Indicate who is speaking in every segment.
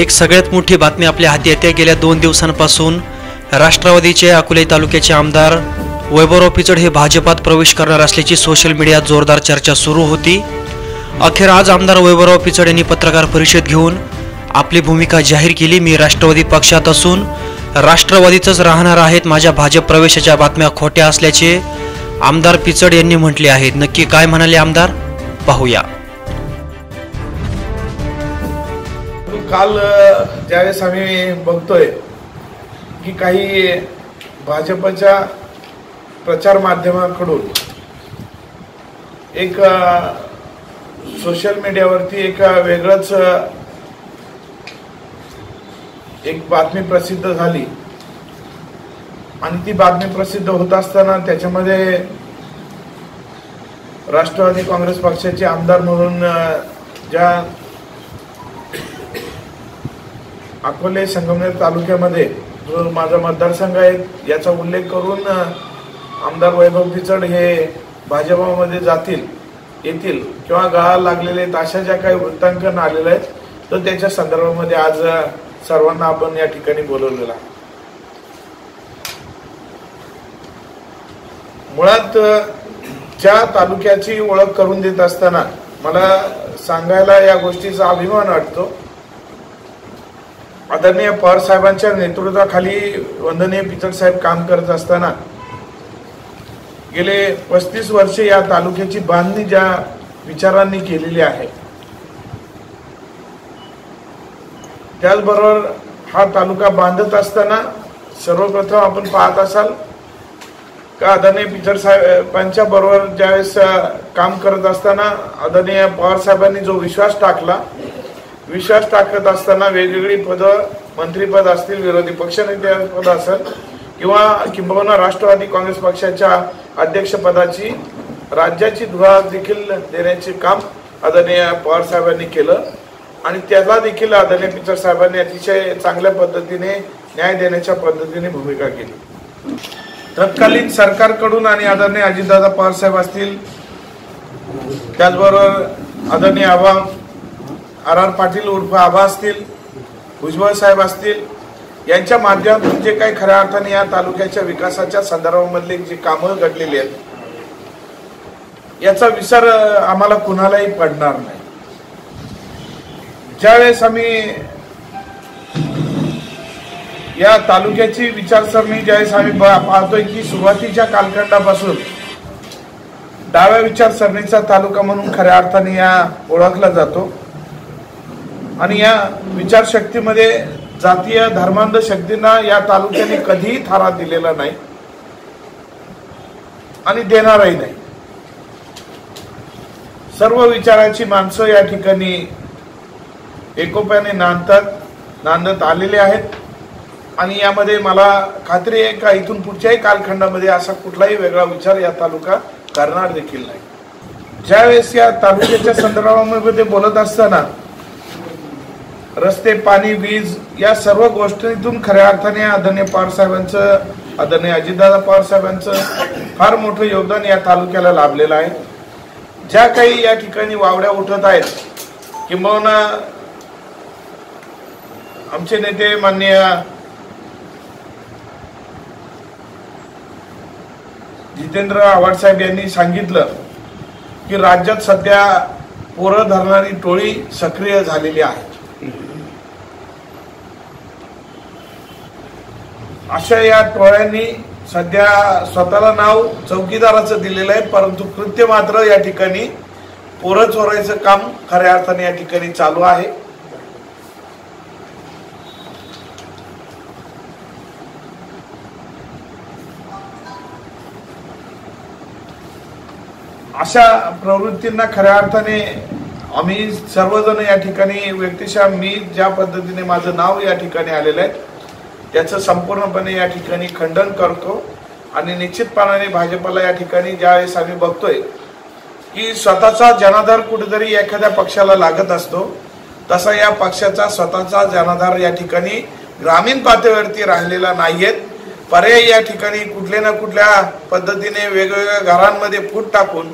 Speaker 1: एक सगळ्यात मोठी बातमी आपल्या हाती येते. गेल्या दोन दिवसांपासून राष्ट्रवादीचे अकोले तालुक्याचे आमदार वैभवराव पिचड हे भाजपात प्रवेश करणार असल्याची सोशल मीडियात जोरदार चर्चा सुरू होती. अखेर आज आमदार वैभवराव पिचड यांनी पत्रकार परिषद घेऊन आपली भूमिका जाहीर केली. मी राष्ट्रवादी पक्षात असून राष्ट्रवादीतच राहणार आहेत. माझ्या भाजप प्रवेशाच्या बातम्या खोट्या असल्याचे आमदार पिचड यांनी म्हटले आहेत. नक्की काय म्हणाले आमदार? पाहूया.
Speaker 2: काल ज्यावेळेस आम्ही बघतोय की काही भाजपच्या प्रचार माध्यमाकडून एक सोशल मीडियावरती एक वेगळंच एक बातमी प्रसिद्ध झाली. आणि ती बातमी प्रसिद्ध होत असताना त्याच्यामध्ये राष्ट्रवादी काँग्रेस पक्षाचे आमदार म्हणून ज्या अकोले संगमनेर तालुक्यामध्ये जो माझा मतदारसंघ आहे याचा उल्लेख करून आमदार वैभव पिचड हे भाजपामध्ये जातील येतील किंवा गळा लागलेले आहेत अशा ज्या काही वृत्तांकन आलेले आहेत तर त्याच्या संदर्भामध्ये आज सर्वांना आपण या ठिकाणी बोलवलेला मुळात ज्या तालुक्याची ओळख करून देत असताना मला सांगायला या गोष्टीचा अभिमान वाटतो. आदरणीय पवार साहेबांच्या नेतृत्वाखाली वंदनीय पिचड साहेब काम करत असताना गेले पस्तीस वर्षे या तालुक्याची बांधणी ज्या विचारांनी केलेली आहे त्याचबरोबर हा तालुका बांधत असताना सर्वप्रथम आपण पाहत असाल का आदरणीय पिचड साहेबांच्या बरोबर ज्यावेळेस काम करत असताना आदरणीय पवार साहेबांनी जो विश्वास टाकला विश्वास टाकत असताना वेगवेगळी पदं मंत्रीपद असतील विरोधी पक्षनेते पद असेल किंवा किंबहुना राष्ट्रवादी काँग्रेस पक्षाच्या अध्यक्षपदाची राज्याची धुरा देखील देण्याचे काम आदरणीय पवार साहेबांनी केलं. आणि त्याला देखील आदरणीय पिचर साहेबांनी अतिशय चांगल्या पद्धतीने न्याय देण्याच्या पद्धतीने भूमिका केली. तत्कालीन सरकारकडून आणि आदरणीय अजितदादा पवार साहेब असतील त्याचबरोबर आदरणीय आव्हान आर आर पाटील उर्फ आबा असतील भुजबळ साहेब असतील यांच्या माध्यमातून जे काही खऱ्या अर्थाने या तालुक्याच्या विकासाच्या संदर्भामधले जी कामं घडलेली आहेत याचा विसर आम्हाला कुणालाही पडणार नाही. ज्यावेळेस आम्ही या तालुक्याची विचारसरणी ज्यावेळेस आम्ही पाहतोय की सुरुवातीच्या कालखंडापासून डाव्या विचारसरणीचा तालुका म्हणून खऱ्या अर्थाने या ओळखला जातो. आणि या विचारशक्तीमध्ये जातीय धर्मांध शक्तींना या तालुक्याने कधीही थारा दिलेला नाही. आणि देणारही नाही. सर्व विचाराची माणसं या ठिकाणी एकोप्याने नांदतात नांदत आलेले आहेत. आणि यामध्ये मला खात्री आहे का इथून पुढच्याही कालखंडामध्ये असा कुठलाही वेगळा विचार या तालुका करणार देखील नाही. ज्यावेळेस या तालुक्याच्या संदर्भामध्ये बोलत असताना रस्ते पाणी वीज या सर्व गोष्टीतून खऱ्या अर्थाने आदरणीय पवार साहेबांचं आदरणीय अजितदादा पवार साहेबांचं फार मोठं योगदान या तालुक्याला लाभलेलं आहे. ज्या काही या ठिकाणी वावड्या उठत आहेत किंबहुना आमचे नेते माननीय जितेंद्र आव्हाड साहेब यांनी सांगितलं की राज्यात सध्या पोरं धरणारी टोळी सक्रिय झालेली आहे. अशा या टोळ्यांनी सध्या स्वतःला नाव चौकीदाराचं दिलेलं आहे परंतु कृत्य मात्र या ठिकाणी पोरं चोरायचं काम खऱ्या अर्थाने या ठिकाणी चालू आहे. अशा प्रवृत्तींना खऱ्या अर्थाने आम्ही सर्वजण या ठिकाणी व्यक्तिशः मी ज्या पद्धतीने माझं नाव या ठिकाणी आलेलं आहे त्याचं संपूर्णपणे या ठिकाणी खंडन करतो आणि निश्चितपणाने भाजपला या ठिकाणी ज्यावेळेस आम्ही बघतोय की स्वतःचा जनाधार कुठेतरी एखाद्या पक्षाला लागत असतो. तसा या पक्षाचा स्वतःचा जनाधार या ठिकाणी ग्रामीण पातळीवरती राहिलेला नाहीयेत. पर्याय या ठिकाणी कुठल्या ना कुठल्या पद्धतीने वेगवेगळ्या घरांमध्ये फूट टाकून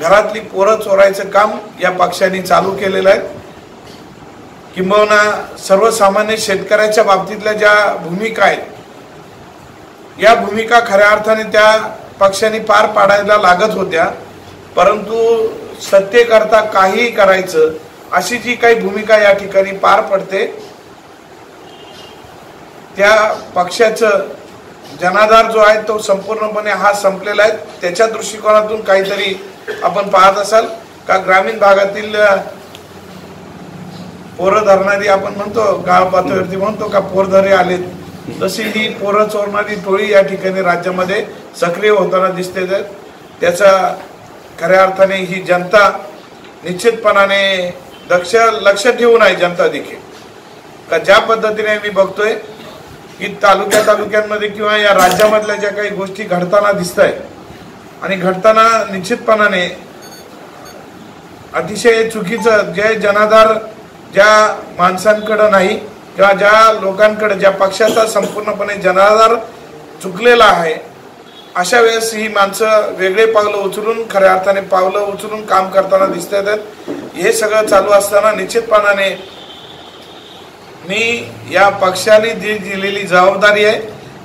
Speaker 2: घरातली पोरं चोरायचं काम या पक्षाने चालू केलेलं आहे. किंबहुना सर्वसामान्य शेतकऱ्याच्या बाबतीतल्या ज्या भूमिका आहेत या भूमिका खऱ्या अर्थाने त्या पक्षाने पार पाडायला लागत होत्या परंतु सत्तेकरता काहीही करायचं अशी जी काही भूमिका या ठिकाणी पार पडते त्या पक्षाचं जनाधार जो आहे तो संपूर्णपणे हा संपलेला आहे. त्याच्या दृष्टिकोनातून काहीतरी आपण पाहत असाल का ग्रामीण भागातील पोरं धरणारी आपण म्हणतो गाव पातळीवरती म्हणतो का पोरधरे आलेत. तशी ही पोरं चोरणारी टोळी या ठिकाणी राज्यामध्ये सक्रिय होताना दिसते. तर त्याचा खऱ्या अर्थाने ही जनता निश्चितपणाने दक्ष लक्ष ठेवून आहे जनता देखील. का ज्या पद्धतीने मी बघतोय की तालुक्या तालुक्यांमध्ये किंवा या राज्यामधल्या ज्या काही गोष्टी घडताना दिसत आहेत आणि घडताना निश्चितपणाने अतिशय चुकीचं जे जनाधार ज्या माणसांकडं नाही किंवा ज्या लोकांकडे ज्या पक्षाचा संपूर्णपणे जनाधार चुकलेला आहे अशा वेळेस ही माणसं वेगळे पावलं उचलून खऱ्या अर्थाने पावलं उचलून काम करताना दिसत आहेत हे सगळं चालू असताना निश्चितपणाने मी या पक्षाने जी दिलेली जबाबदारी आहे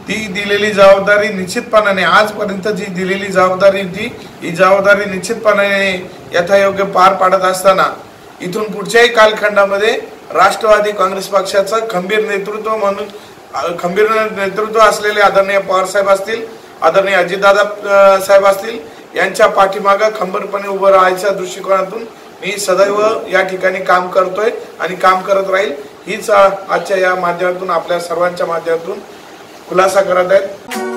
Speaker 2: ती दिलेली जबाबदारी निश्चितपणाने आजपर्यंत जी दिलेली जबाबदारी होती ही जबाबदारी निश्चितपणाने यथायोग्य पार पाडत असताना इथून पुढच्याही कालखंडामध्ये राष्ट्रवादी काँग्रेस पक्षाचं खंबीर नेतृत्व म्हणून खंबीर नेतृत्व असलेले आदरणीय पवार साहेब असतील आदरणीय अजितदादा साहेब असतील यांच्या पाठीमागं खंबीरपणे उभं राहायच्या दृष्टिकोनातून मी सदैव या ठिकाणी काम करतोय आणि काम करत राहील. हीच आजच्या या माध्यमातून आपल्या सर्वांच्या माध्यमातून खुलासा करत आहेत.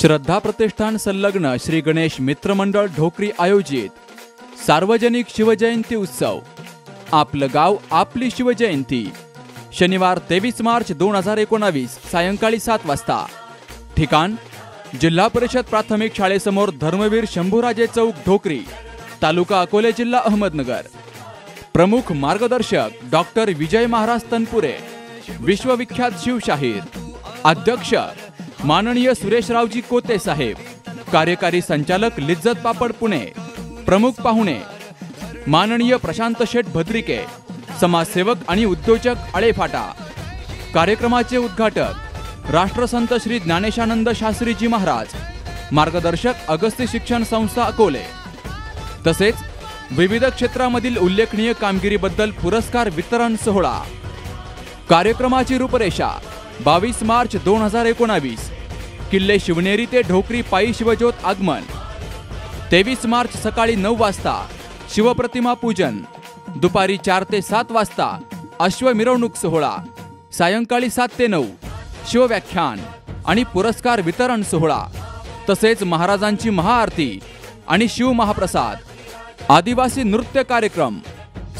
Speaker 3: श्रद्धा प्रतिष्ठान संलग्न श्री गणेश मित्रमंडळ ढोकरी आयोजित सार्वजनिक शिवजयंती उत्सव. आपलं गाव आपली शिवजयंती. शनिवार तेवीस मार्च दोन हजार एकोणावीस सायंकाळी सात वाजता. ठिकाण जिल्हा परिषद प्राथमिक शाळेसमोर धर्मवीर शंभूराजे चौक ढोकरी तालुका अकोले जिल्हा अहमदनगर. प्रमुख मार्गदर्शक डॉक्टर विजय महाराज तनपुरे विश्वविख्यात शिवशाहीर अध्यक्ष माननीय सुरेशरावजी कोते साहेब कार्यकारी संचालक लिज्जत पापड पुणे प्रमुख पाहुणे माननीय प्रशांत शेठ भद्रिके समाजसेवक आणि उद्योजक आळेफाटा कार्यक्रमाचे उद्घाटक राष्ट्रसंत श्री ज्ञानेशानंद शास्त्रीजी महाराज मार्गदर्शक अगस्ती शिक्षण संस्था अकोले. तसेच विविध क्षेत्रामधील उल्लेखनीय कामगिरीबद्दल पुरस्कार वितरण सोहळा. कार्यक्रमाची रूपरेषा बावीस मार्च दोन हजार एकोणावीस. किल्ले शिवनेरी ते ढोकरी पायी शिवज्योत आगमन. तेवीस मार्च सकाळी नऊ वाजता शिवप्रतिमा पूजन. दुपारी चार ते सात वाजता अश्व मिरवणूक सोहळा. सायंकाळी सात ते नऊ शिवव्याख्यान आणि पुरस्कार वितरण सोहळा. तसेच महाराजांची महाआरती आणि शिवमहाप्रसाद आदिवासी नृत्य कार्यक्रम.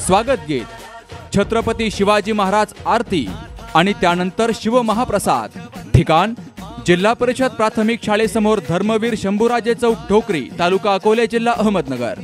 Speaker 3: स्वागत गीत. छत्रपती शिवाजी महाराज आरती आणि त्यानंतर शिवमहाप्रसाद ठिकाण जिल्हा परिषद प्राथमिक शाळेसमोर धर्मवीर शंभूराजे चौक ढोकरी तालुका अकोले जिल्हा अहमदनगर.